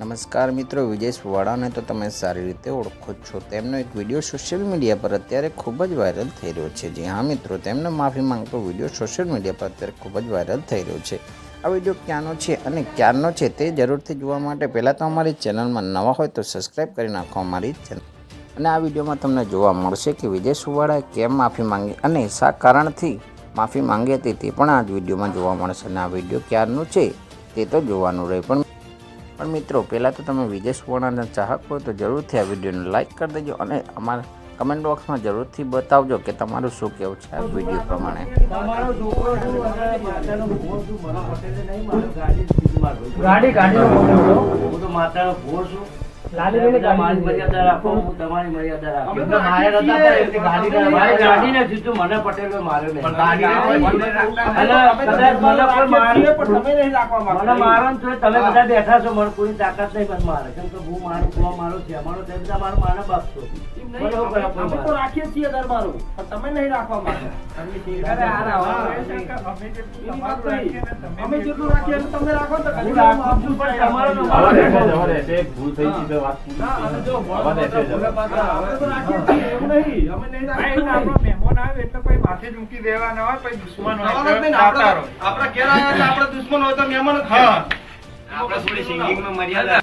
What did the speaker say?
નમસ્કાર મિત્રો વિજય વાળાને તો તમે સારી રીતે ઓળખો છો. તેમનો એક વીડિયો સોશિયલ મીડિયા પર અત્યારે ખૂબ જ વાયરલ થઈ રહ્યો છે. જી હા મિત્રો, તેમને માફી માંગતો વીડિયો સોશિયલ મીડિયા પર અત્યારે ખૂબ જ વાયરલ થઈ રહ્યો છે. આ વીડિયો ક્યાંનો છે અને ક્યારનો છે તે જરૂરથી જોવા માટે પહેલાં તો અમારી ચેનલમાં નવા હોય તો સબસ્ક્રાઈબ કરી નાખો અમારી ચેનલ. અને આ વિડીયોમાં તમને જોવા મળશે કે વિજય સુવાળાએ કેમ માફી માંગી અને શા કારણથી માફી માંગી હતી તે પણ આ જ વિડીયોમાં જોવા મળશે. અને આ વીડિયો ક્યારનો છે તે તો જોવાનું રહે. પણ પણ મિત્રો, પહેલાં તો તમે વિજય સુવર્ણાના ચાહક હોય તો જરૂરથી આ વિડીયોને લાઇક કરી દેજો અને અમારા કમેન્ટ બોક્સમાં જરૂરથી બતાવજો કે તમારું શું કહેવું છે આ વીડિયો પ્રમાણે. ગાડી ગાડી તમારી તમે તમે બેઠા છો મને કોઈ તાકાત નહીં પણ મારે. કેમ કે હું મારું કુવા મારો છે અમારો તેમ બધા મારો બાપ છો. રાખીએ છીએ દરબારો તમે નહીં રાખવા મારે. અમે જેટલું રાખીએ તમે રાખો. તો તમારો. ભૂલ થઈ ગઈ તો વાત ના, અને જો આવા. મહેમાન એટલે કોઈ માથે જ મૂકી દેવાના હોય દુશ્મન હોય. આપણે- આપણે ઘેર આવ્યા આપણે દુશ્મન હોય તો મહેમાન હા. આપણે થોડી સિંગિંગમાં મર્યાદા